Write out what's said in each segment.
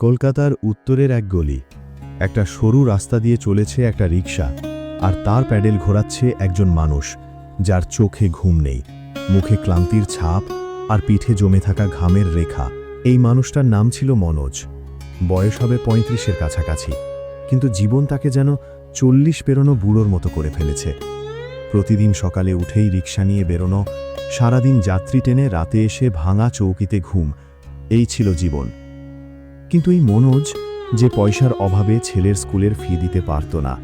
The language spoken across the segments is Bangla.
কলকাতার উত্তরের এক গলি। একটা সরু রাস্তা দিয়ে চলেছে একটা রিক্সা আর তার প্যাডেল ঘোরাচ্ছে একজন মানুষ, যার চোখে ঘুম নেই, মুখে ক্লান্তির ছাপ আর পিঠে জমে থাকা ঘামের রেখা। এই মানুষটার নাম ছিল মনোজ। বয়স হবে পঁয়ত্রিশের কাছাকাছি, কিন্তু জীবন তাকে যেন চল্লিশ পেরোনো বুড়োর মতো করে ফেলেছে। প্রতিদিন সকালে উঠেই রিক্সা নিয়ে বেরোনো, সারাদিন যাত্রী টেনে রাতে এসে ভাঙা চৌকিতে ঘুম, এই ছিল জীবন। কিন্তু এই মনোজ যে পয়সার অভাবে ছেলের স্কুলের ফি দিতে পারত না,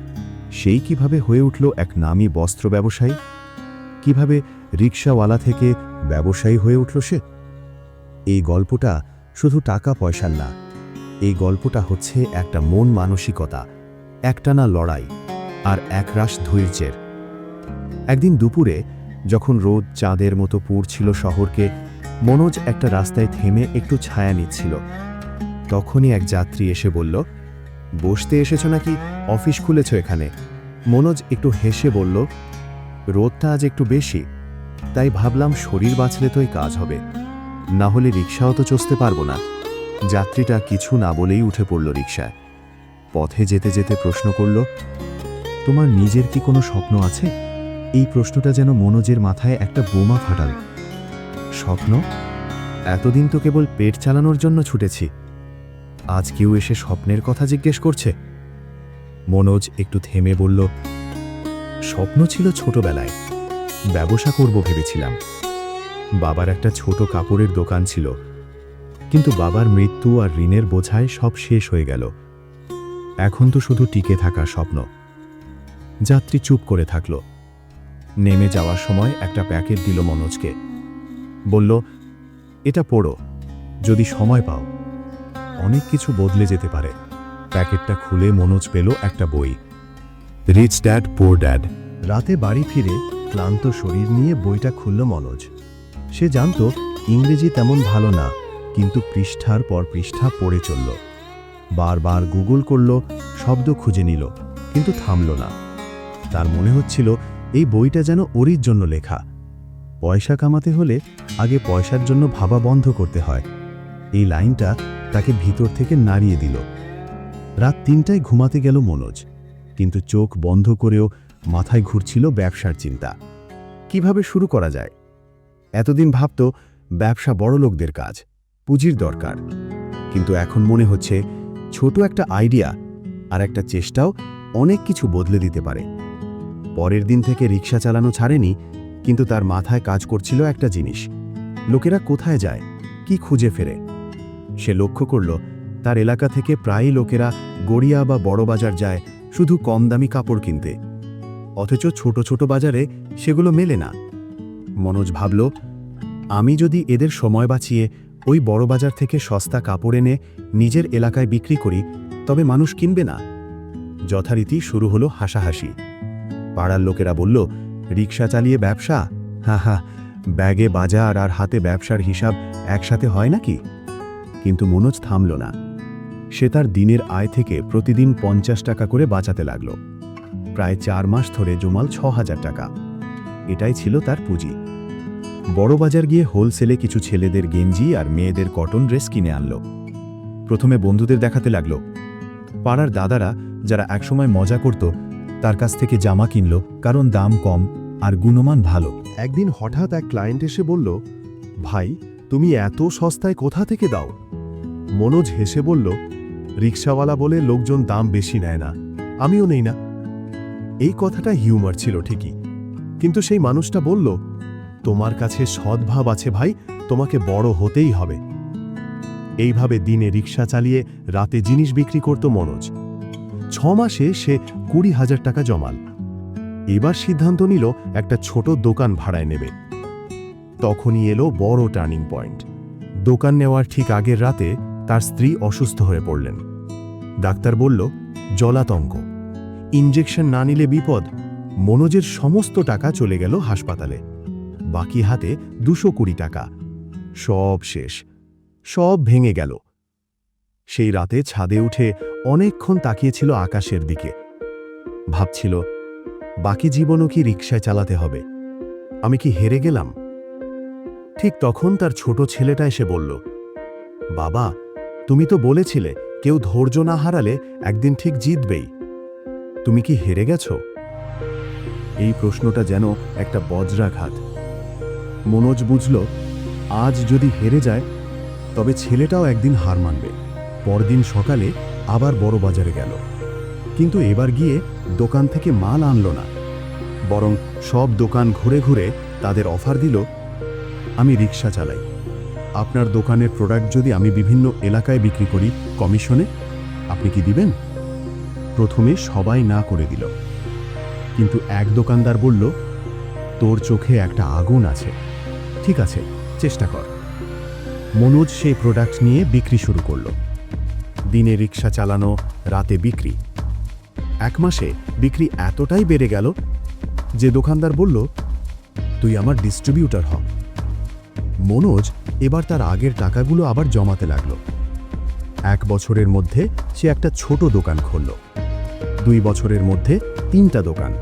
সেই কীভাবে হয়ে উঠল এক নামী বস্ত্র ব্যবসায়ী? কীভাবে রিক্সাওয়ালা থেকে ব্যবসায়ী হয়ে উঠল সে? এই গল্পটা শুধু টাকা পয়সার না, এই গল্পটা হচ্ছে একটা মন মানসিকতা, একটানা লড়াই আর একরাশ ধৈর্যের। একদিন দুপুরে যখন রোদ চাঁদের মতো পুড়ছিল শহরকে, মনোজ একটা রাস্তায় থেমে একটু ছায়া নিচ্ছিল। তখনই এক যাত্রী এসে বলল, বসতে এসেছ নাকি? অফিস খুলেছ এখানে। মনোজ একটু হেসে বলল, রোদটা আজ একটু বেশি, তাই ভাবলাম শরীর বাঁচলে তোই কাজ হবে। না হলে রিক্সাও তো চষতে পারব না। যাত্রীটা কিছু না বলেই উঠে পড়ল রিক্সায় পথে যেতে যেতে প্রশ্ন করল, তোমার নিজের কি কোনো স্বপ্ন আছে? এই প্রশ্নটা যেন মনোজের মাথায় একটা বোমা ফাটাল। স্বপ্ন? এতদিন তো কেবল পেট চালানোর জন্য ছুটেছি। আজ কেউ এসে স্বপ্নের কথা জিজ্ঞেস করছে। মনোজ একটু থেমে বলল, স্বপ্ন ছিল ছোটবেলায়। ব্যবসা করব ভেবেছিলাম। বাবার একটা ছোট কাপড়ের দোকান ছিল। কিন্তু বাবার মৃত্যু আর ঋণের বোঝায় সব শেষ হয়ে গেল। এখন তো শুধু টিকে থাকা স্বপ্ন। যাত্রী চুপ করে থাকল। নেমে যাওয়ার সময় একটা প্যাকেট দিল মনোজকে। বলল, এটা পড়ো। যদি সময় পাও। অনেক কিছু বদলে যেতে পারে। প্যাকেটটা খুলে মনোজ পেল একটা বই। Rich dad poor dad. রাতে বাড়ি ফিরে ক্লান্ত শরীর নিয়ে বইটা খুলল মনোজ। সে জানত ইংরেজি তেমন ভালো না, কিন্তু পৃষ্ঠার পর পৃষ্ঠা পড়ে চলল। বারবার গুগল করল, শব্দ খুঁজে নিল, কিন্তু থামল না। তার মনে হচ্ছিল, এই বইটা যেন ওরির জন্য লেখা। পয়সা কামাতে হলে আগে পয়সার জন্য ভাবা বন্ধ করতে হয়। এই লাইনটা তাকে ভিতর থেকে নাড়িয়ে দিল। রাত তিনটায় ঘুমাতে গেল মনোজ, কিন্তু চোখ বন্ধ করেও মাথায় ঘুরছিল ব্যবসার চিন্তা। কীভাবে শুরু করা যায়? এতদিন ভাবত ব্যবসা বড় লোকদের কাজ, পুঁজির দরকার। কিন্তু এখন মনে হচ্ছে ছোট একটা আইডিয়া আর একটা চেষ্টাও অনেক কিছু বদলে দিতে পারে। পরের দিন থেকে রিক্সা চালানো ছাড়েনি, কিন্তু তার মাথায় কাজ করছিল একটা জিনিস। লোকেরা কোথায় যায়, কি খুঁজে ফেরে? সে লক্ষ্য করল, তার এলাকা থেকে প্রায়ই লোকেরা গড়িয়া বা বড় বাজার যায় শুধু কম দামি কাপড় কিনতে। অথচ ছোট ছোট বাজারে সেগুলো মেলে না। মনোজ ভাবল, আমি যদি এদের সময় বাঁচিয়ে ওই বড় বাজার থেকে সস্তা কাপড় এনে নিজের এলাকায় বিক্রি করি, তবে মানুষ কিনবে না? যথারীতি শুরু হলো হাসাহাসি। পাড়ার লোকেরা বলল রিক্সা চালিয়ে ব্যবসা? হা হা, ব্যাগে বাজার আর হাতে ব্যবসার হিসাব একসাথে হয় নাকি? কিন্তু মনোজ থামল না। সে তার দিনের আয় থেকে প্রতিদিন পঞ্চাশ টাকা করে বাঁচাতে লাগল। প্রায় চার মাস ধরে জমাল ছ হাজার টাকা। এটাই ছিল তার পুঁজি। বড় বাজার গিয়ে হোলসেলে কিছু ছেলেদের গেঞ্জি আর মেয়েদের কটন ড্রেস কিনে আনল। প্রথমে বন্ধুদের দেখাতে লাগল। পাড়ার দাদারা যারা একসময় মজা করত, তার কাছ থেকে জামা কিনল, কারণ দাম কম আর গুণমান ভালো। একদিন হঠাৎ এক ক্লায়েন্ট এসে বলল, ভাই, তুমি এত সস্তায় কোথা থেকে দাও? মনোজ হেসে বলল, রিক্সাওয়ালা বলে লোকজন দাম বেশি নেয় না, আমিও নেই না। এই কথাটা হিউমার ছিল ঠিকই, কিন্তু সেই মানুষটা বলল, তোমার কাছে সদ্ভাব আছে ভাই, তোমাকে বড় হতেই হবে। এইভাবে দিনে রিক্সা চালিয়ে রাতে জিনিস বিক্রি করত মনোজ। ছ মাসে সে কুড়ি হাজার টাকা জমাল। এবার সিদ্ধান্ত নিল, একটা ছোট দোকান ভাড়ায় নেবে। তখনই এলো বড় টার্নিং পয়েন্ট। দোকান নেওয়ার ঠিক আগের রাতে তার স্ত্রী অসুস্থ হয়ে পড়লেন। ডাক্তার বলল, জলাতঙ্ক। ইঞ্জেকশন না নিলে বিপদ। মনোজের সমস্ত টাকা চলে গেল হাসপাতালে। বাকি হাতে দুশো কুড়ি টাকা। সব শেষ। সব ভেঙে গেল। সেই রাতে ছাদে উঠে অনেকক্ষণ তাকিয়েছিল আকাশের দিকে। ভাবছিল, বাকি জীবনও কি রিক্সায় চালাতে হবে? আমি কি হেরে গেলাম? ঠিক তখন তার ছোট ছেলেটা এসে বলল, বাবা তুমি তো বলেছিলে, কেউ ধৈর্য না হারালে একদিন ঠিক জিতবেই। তুমি কি হেরে গেছ? এই প্রশ্নটা যেন একটা বজ্রাঘাত। মনোজ বুঝল, আজ যদি হেরে যায়, তবে ছেলেটাও একদিন হার মানবে। পরদিন সকালে আবার বড় বাজারে গেল। কিন্তু এবার গিয়ে দোকান থেকে মাল আনল না। বরং সব দোকান ঘুরে ঘুরে তাদের অফার দিল, আমি রিক্সা চালাই। আপনার দোকানের প্রোডাক্ট যদি আমি বিভিন্ন এলাকায় বিক্রি করি কমিশনে আপনি কি দিবেন? প্রথমে সবাই না করে দিল। কিন্তু এক দোকানদার বলল, তোর চোখে একটা আগুন আছে। ঠিক আছে, চেষ্টা কর। মনোজ সেই প্রোডাক্ট নিয়ে বিক্রি শুরু করল। দিনে রিক্সা চালানো, রাতে বিক্রি। এক মাসে বিক্রি এতটাই বেড়ে গেল যে দোকানদার বলল, তুই আমার ডিস্ট্রিবিউটর হ। মনোজ এবার তার আগের টাকাগুলো আবার জমাতে লাগল। এক বছরের মধ্যে সে একটা ছোট দোকান খুলল। দুই বছরের মধ্যে তিনটা দোকান।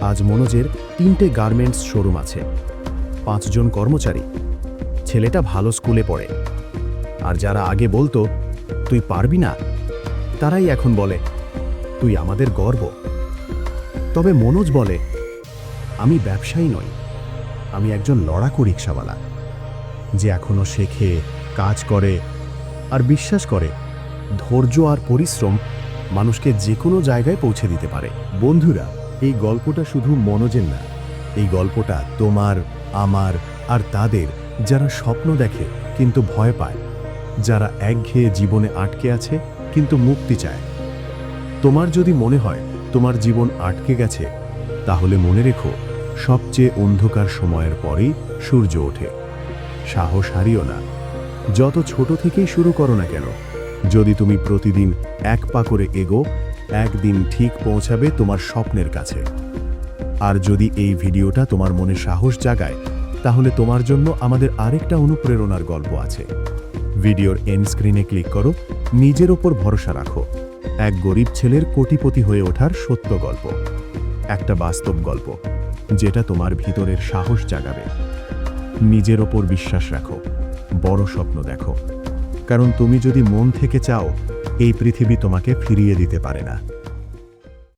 আজ মনোজের তিনটে গার্মেন্টস শোরুম আছে। পাঁচজন কর্মচারী। ছেলেটা ভালো স্কুলে পড়ে। আর যারা আগে বলতো, তুই পারবি না? তারাই এখন বলে, তুই আমাদের গর্ব। তবে মনোজ বলে, আমি ব্যবসায়ী নই। আমি একজন লড়াকু রিক্সাওয়ালা। যে এখনও শেখে, কাজ করে আর বিশ্বাস করে। ধৈর্য আর পরিশ্রম মানুষকে যে কোনো জায়গায় পৌঁছে দিতে পারে। বন্ধুরা, এই গল্পটা শুধু মনোজের না, এই গল্পটা তোমার, আমার আর তাদের যারা স্বপ্ন দেখে কিন্তু ভয় পায়, যারা একঘেয়ে জীবনে আটকে আছে কিন্তু মুক্তি চায়। তোমার যদি মনে হয় তোমার জীবন আটকে গেছে, তাহলে মনে রেখো, সবচেয়ে অন্ধকার সময়ের পরেই সূর্য ওঠে। সাহস হারিও না। যত ছোট থেকেই শুরু করো না কেন, যদি তুমি প্রতিদিন এক পা করে এগো, একদিন ঠিক পৌঁছাবে তোমার স্বপ্নের কাছে। আর যদি এই ভিডিওটা তোমার মনে সাহস জাগায়, তাহলে তোমার জন্য আমাদের আরেকটা অনুপ্রেরণার গল্প আছে। ভিডিওর এন স্ক্রিনে ক্লিক করো, নিজের ওপর ভরসা রাখো। এক গরিব ছেলের কোটিপতি হয়ে ওঠার সত্য গল্প। একটা বাস্তব গল্প, যেটা তোমার ভিতরের সাহস জাগাবে। নিজের ওপর বিশ্বাস রাখো, বড় স্বপ্ন দেখো। কারণ তুমি যদি মন থেকে চাও, এই পৃথিবী তোমাকে ফিরিয়ে দিতে পারে না।